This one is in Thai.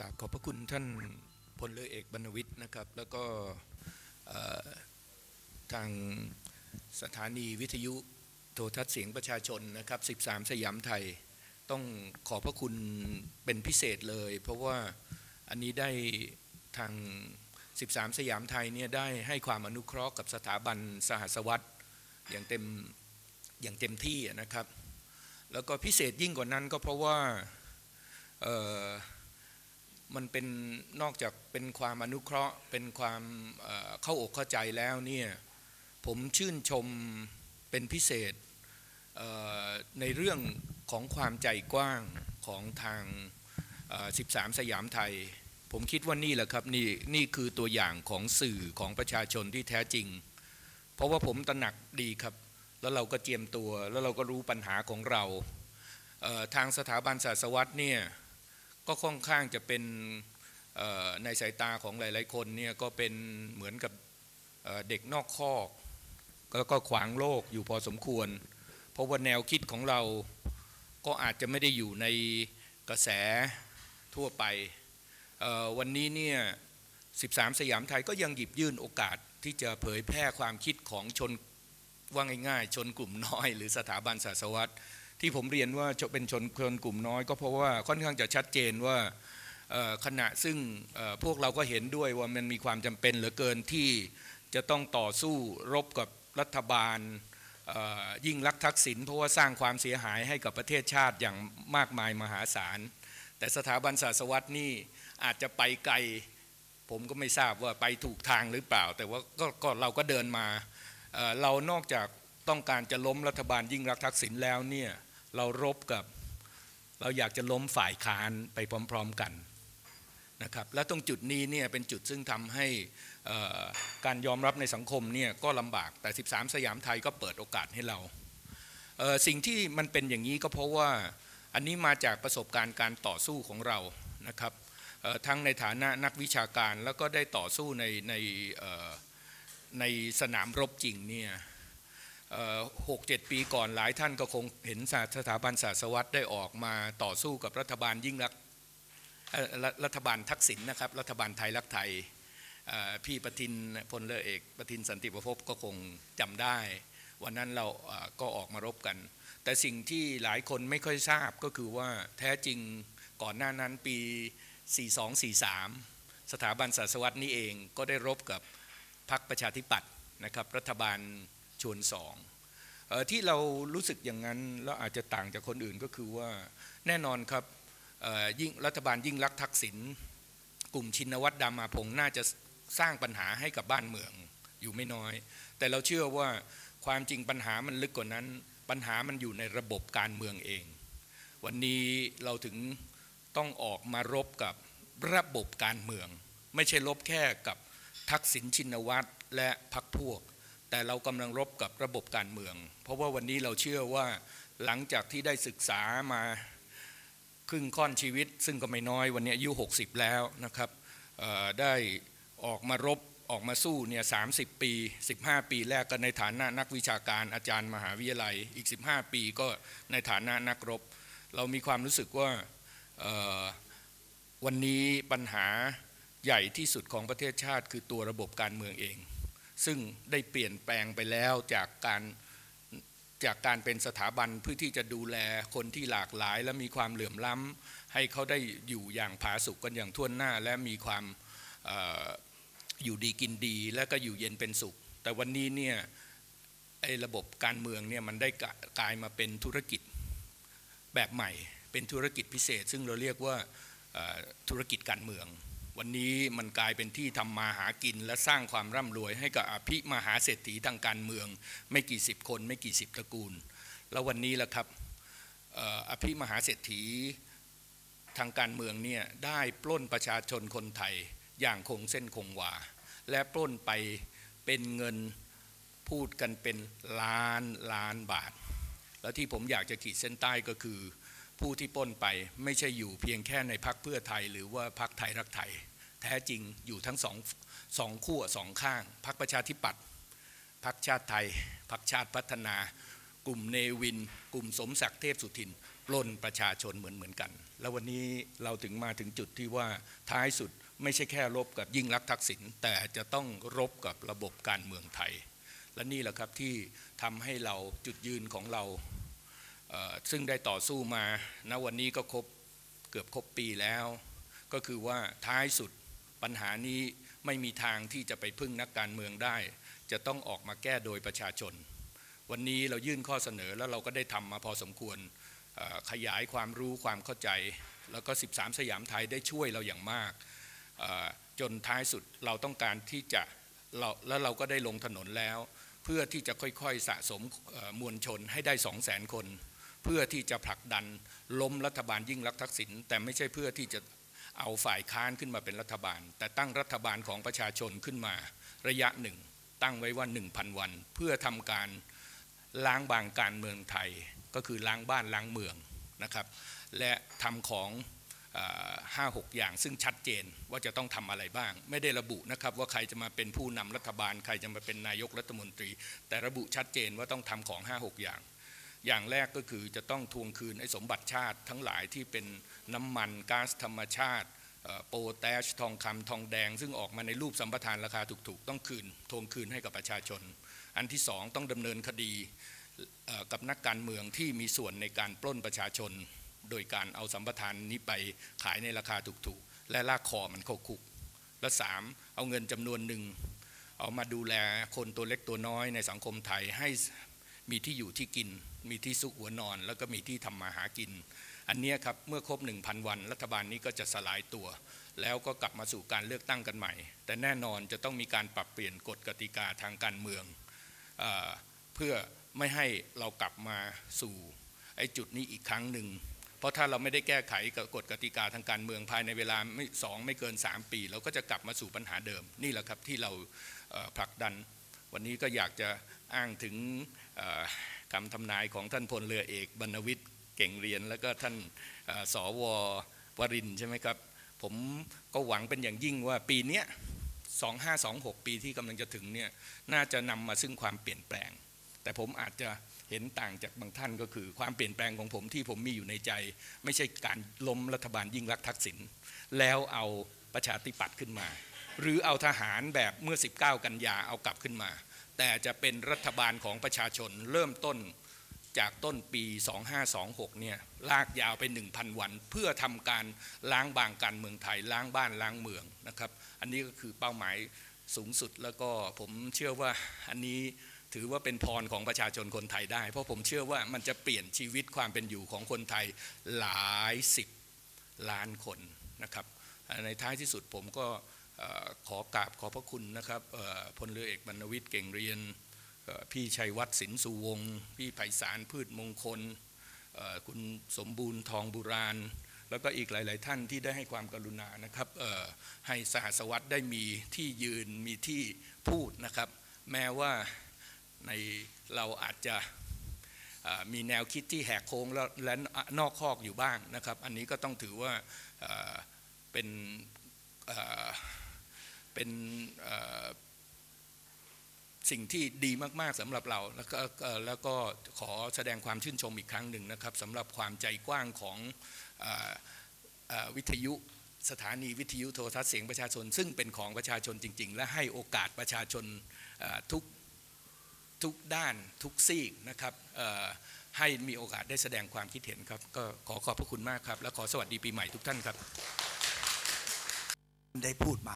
กราบขอบพระคุณท่านพลเรือเอกบรรวิทย์นะครับ แล้วก็ทางสถานีวิทยุโทรทัศน์เสียงประชาชนนะครับ 13 สยามไทย ต้องขอบพระคุณเป็นพิเศษเลย เพราะว่าอันนี้ได้ทาง 13 สยามไทยเนี่ยได้ให้ความอนุเคราะห์กับสถาบันสหสวัสดิ์อย่างเต็มอย่างเต็มที่นะครับ แล้วก็พิเศษยิ่งกว่านั้นก็เพราะว่า มันเป็นนอกจากเป็นความอนุเคราะห์ เป็นความเข้าอกเข้าใจแล้วเนี่ยผมชื่นชมเป็นพิเศษในเรื่องของความใจกว้างของทาง 13 สยามไทย ผมคิดว่านี่แหละครับนี่นี่คือตัวอย่างของสื่อของประชาชนที่แท้จริง เพราะว่าผมตระหนักดีครับ แล้วเราก็เจียมตัวแล้วเราก็รู้ปัญหาของเราทางสถาบันศาสวัตเนี่ย ก็ค่อนข้างจะเป็นในสายตาของหลาย ๆ คนเนี่ยก็เป็นเหมือนกับเด็กนอกคอกแล้วก็ขวางโลกอยู่พอสมควร เพราะว่าแนวคิดของเราก็อาจจะไม่ได้อยู่ในกระแสทั่วไป วันนี้เนี่ย13 สยามไทยก็ยังหยิบยื่นโอกาสที่จะเผยแพร่ความคิดของชนว่าง่าย ๆ ชนกลุ่มน้อย หรือสถาบันศาสวัต ที่ผมเรียนว่าจะเป็นชนชนกลุ่มน้อย ก็เพราะว่าค่อนข้างจะชัดเจนว่าขณะซึ่งพวกเราก็เห็นด้วยว่ามันมีความจำเป็นเหลือเกินที่จะต้องต่อสู้รบกับรัฐบาลยิ่งรักษณ์ทักษิณเพราะว่าสร้างความเสียหายให้กับประเทศชาติอย่างมากมายมหาศาล แต่สถาบันศาสวัตนี่อาจจะไปไกล ผมก็ไม่ทราบว่าไปถูกทางหรือเปล่า แต่ว่าก็เราก็เดินมาเรานอกจาก ต้องการจะล้มรัฐบาลยิ่งรักทักษิณแล้วเนี่ยเรารบกับเราอยากจะล้มฝ่ายค้านไปพร้อม ๆกันนะครับและตรงจุดนี้เนี่ยเป็นจุดซึ่งทำให้การยอมรับในสังคมเนี่ยก็ลำบากแต่ 13 สยามไทยก็เปิดโอกาสให้เราเสิ่งที่มันเป็นอย่างนี้ก็เพราะว่าอันนี้มาจากประสบการณ์การต่อสู้ของเรานะครับทั้งในฐานะนักวิชาการแล้วก็ได้ต่อสู้ในในในสนามรบจริงเนี่ย หกเจ็ดปีก่อนหลายท่านก็คงเห็นสถาบันศาสวัตได้ออกมาต่อสู้กับรัฐบาลยิ่งรักรัฐรัฐบาลทักษิณนะครับ รัฐบาลไทยรักไทยพี่ประทินพลเรือเอกประทินสันติประพบก็คงจำได้ วันนั้นเราก็ออกมารบกัน แต่สิ่งที่หลายคนไม่ค่อยทราบก็คือว่าแท้จริงก่อนหน้านั้นปี 4243 สถาบันศาสวัตนี้เองก็ได้รบกับพรรคประชาธิปัตย์นะครับ รัฐบาล ชวนสองออที่เรารู้สึกอย่างนั้นแล้วอาจจะต่างจากคนอื่นก็คือว่าแน่นอนครับยิ่งรัฐบาลยิ่งรักทักษิณกลุ่มชินวัตรดามาพงษ์น่าจะสร้างปัญหาให้กับบ้านเมืองอยู่ไม่น้อย แต่เราเชื่อว่าความจริงปัญหามันลึกกว่านั้น ปัญหามันอยู่ในระบบการเมืองเอง วันนี้เราถึงต้องออกมารบกับระบบการเมือง ไม่ใช่รบแค่กับทักษิณชินวัตรและพรรคพวก แต่เรากำลังรบกับระบบการเมือง เพราะว่าวันนี้เราเชื่อว่าหลังจากที่ได้ศึกษามาครึ่งค่อนชีวิต ซึ่งก็ไม่น้อยวันนี้อายุ 60 แล้วนะครับได้ออกมารบออกมาสู้เนี่ยสาปี 15 ปีแรกก็ในฐานะนักวิชาการอาจารย์มหาวิทยาลัย อีก 15 ปีก็ในฐานะนักรบ เรามีความรู้สึกว่าวันนี้ปัญหาใหญ่ที่สุดของประเทศชาติ คือตัวระบบการเมืองเอง ซึ่งได้เปลี่ยนแปลงไปแล้วจากการจากการเป็นสถาบันเพื่อที่จะดูแลคนที่หลากหลาย และมีความเหลื่อมล้ำให้เขาได้อยู่อย่างผาสุกกันอย่างทั่วหน้า และมีความออยู่ดีกินดี และก็อยู่เย็นเป็นสุข แต่วันนี้เนี่ยไอ้ระบบการเมืองเนี่ยมันได้กลายมาเป็นธุรกิจแบบใหม่ เป็นธุรกิจพิเศษ ซึ่งเราเรียกว่าธุรกิจการเมือง วันนี้มันกลายเป็นที่ทำมาหากินและสร้างความร่ำรวยให้กับอภิมหาเศรษฐีทางการเมือง ไม่กี่สิบคน ไม่กี่สิบตระกูล แล้ววันนี้แหละครับเอ่ออภิมหาเศรษฐีทางการเมืองเนี่ยได้ปล้นประชาชนคนไทยอย่างคงเส้นคงวา และปล้นไปเป็นเงินพูดกันเป็นล้านล้านบาท แล้วที่ผมอยากจะขีดเส้นใต้ก็คือผู้ที่ปล้นไปไม่ใช่อยู่เพียงแค่ในพักเพื่อไทยหรือว่าพักไทยรักไทย แท้จริงอยู่ทั้งสองสองขั้วสองข้างพักประชาธิปัตย์พักชาติไทยพักชาติพัฒนา กลุ่มเนวิน กลุ่มสมศักดิ์เทพสุทินปล้นประชาชนเหมือนเหมือนกัน แล้ววันนี้เราถึงมาถึงจุดที่ว่าท้ายสุดไม่ใช่แค่รบกับยิ่งรักทักษิณแต่จะต้องรบกับระบบการเมืองไทย และนี่แหละครับที่ทำให้เราจุดยืนของเราเซึ่งได้ต่อสู้มาณวันนี้ก็ครบเกือบครบปีแล้ว ก็คือว่าท้ายสุด ปัญหานี้ไม่มีทางที่จะไปพึ่งนักการเมืองได้ จะต้องออกมาแก้โดยประชาชน วันนี้เรายื่นข้อเสนอแล้วเราก็ได้ทำมาพอสมควรขยายความรู้ความเข้าใจ แล้วก็ 13 สยามไทยได้ช่วยเราอย่างมาก จนท้ายสุดเราต้องการที่จะเราแล้วเราก็ได้ลงถนนแล้ว เพื่อที่จะค่อยๆสะสมมวลชนให้ได้ 2 0 0 0 0 0 คน เพื่อที่จะผลักดันล้มรัฐบาลยิ่งรักทักษิณแต่ไม่ใช่เพื่อที่จะ เอาฝ่ายค้านขึ้นมาเป็นรัฐบาล แต่ตั้งรัฐบาลของประชาชนขึ้นมาระยะหนึ่ง ตั้งไว้ว่า 1,000 วัน เพื่อทำการล้างบางการเมืองไทย ก็คือล้างบ้านล้างเมืองนะครับ และทำของห้าหกอย่างซึ่งชัดเจนว่าจะต้องทำอะไรบ้าง ไม่ได้ระบุนะครับว่าใครจะมาเป็นผู้นำรัฐบาล ใครจะมาเป็นนายกรัฐมนตรี แต่ระบุชัดเจนว่าต้องทำของ5 6อย่าง อย่างแรกก็คือจะต้องทวงคืนไอ้สมบัติชาติทั้งหลายที่เป็นน้ำมันก๊าซธรรมชาติโปแทชทองคำทองแดง ซึ่งออกมาในรูปสัมปทานราคาถูกๆ ต้องคืนทวงคืนให้กับประชาชน อันที่สองต้องดำเนินคดีกับนักการเมืองที่มีส่วนในการปล้นประชาชน โดยการเอาสัมปทานนี้ไปขายในราคาถูกๆ และลากคอมันเข้าคุก และสามเอาเงินจำนวนหนึ่งเอามาดูแลคนตัวเล็กตัวน้อยในสังคมไทยให้มีที่อยู่ที่กิน มีที่สุขหัวนอน แล้วก็มีที่ทำมาหากิน อันนี้ครับเมื่อครบ 1,000 วัน รัฐบาลนี้ก็จะสลายตัว แล้วก็กลับมาสู่การเลือกตั้งกันใหม่ แต่แน่นอนจะต้องมีการปรับเปลี่ยนกฎกติกาทางการเมืองเอเพื่อไม่ให้เรากลับมาสู่ไอ้จุดนี้อีกครั้งหนึ่งเพราะถ้าเราไม่ได้แก้ไขกับกฎกติกาทางการเมืองภายในเวลาไม่สองไม่เกิน 3 ปี เราก็จะกลับมาสู่ปัญหาเดิม นี่แหละครับที่เราผลักดัน วันนี้ก็อยากจะอ้างถึง คำทำนายของท่านพลเรือเอกบรรณวิทย์เก่งเรียน แล้วก็ท่านเอ่อสววรินใช่ไหมครับ ผมก็หวังเป็นอย่างยิ่งว่าปีนี้2526 ปีที่กำลังจะถึงเนี่ยน่าจะนำมาซึ่งความเปลี่ยนแปลง แต่ผมอาจจะเห็นต่างจากบางท่านก็คือ ความเปลี่ยนแปลงของผมที่ผมมีอยู่ในใจ ไม่ใช่การล้มรัฐบาลยิ่งรักทักษิณแล้วเอาประชาธิปัตย์ขึ้นมา หรือเอาทหารแบบเมื่อ 19 กันยาเอากลับขึ้นมา แต่จะเป็นรัฐบาลของประชาชนเริ่มต้นจากต้นปี 2526 เนี่ยลากยาวไป 1,000 วัน เพื่อทำการล้างบางการเมืองไทย ล้างบ้านล้างเมืองนะครับ อันนี้ก็คือเป้าหมายสูงสุดแล้วก็ผมเชื่อว่าอันนี้ถือว่าเป็นพรของประชาชนคนไทยได้ เพราะผมเชื่อว่ามันจะเปลี่ยนชีวิตความเป็นอยู่ของคนไทยหลายสิบล้านคนนะครับ ในท้ายที่สุดผมก็ ขอกราบขอพระคุณนะครับพลเรือเอกบรรณวิทย์เก่งเรียน พี่ชัยวัฒน์สินสุวงศ์พี่ไพศาลพืชมงคล คุณสมบูรณ์ทองบุราณ แล้วก็อีกหลาย ๆ ท่านที่ได้ให้ความกรุณานะครับให้สหัสวัตได้มีที่ยืนมีที่พูดนะครับ แม้ว่าในเราอาจจะมีแนวคิดที่แหกโค้งและนอกคอกอยู่บ้างนะครับ อันนี้ก็ต้องถือว่าเป็น เป็นสิ่งที่ดีมาก ๆสำหรับเรา แล้วก็แล้วก็ขอแสดงความชื่นชมอีกครั้งหนึ่งนะครับสำหรับความใจกว้างของออวิทยุสถานีวิทยุโทรทัศน์เสียงประชาชน ซึ่งเป็นของประชาชนจริง ๆ และให้โอกาสประชาชนทุกทุกด้านทุกซีกนะครับให้มีโอกาสได้แสดงความคิดเห็นครับ ก็ขอขอบพระคุณมากครับ และขอสวัสดีปีใหม่ทุกท่านครับ ได้พูดมา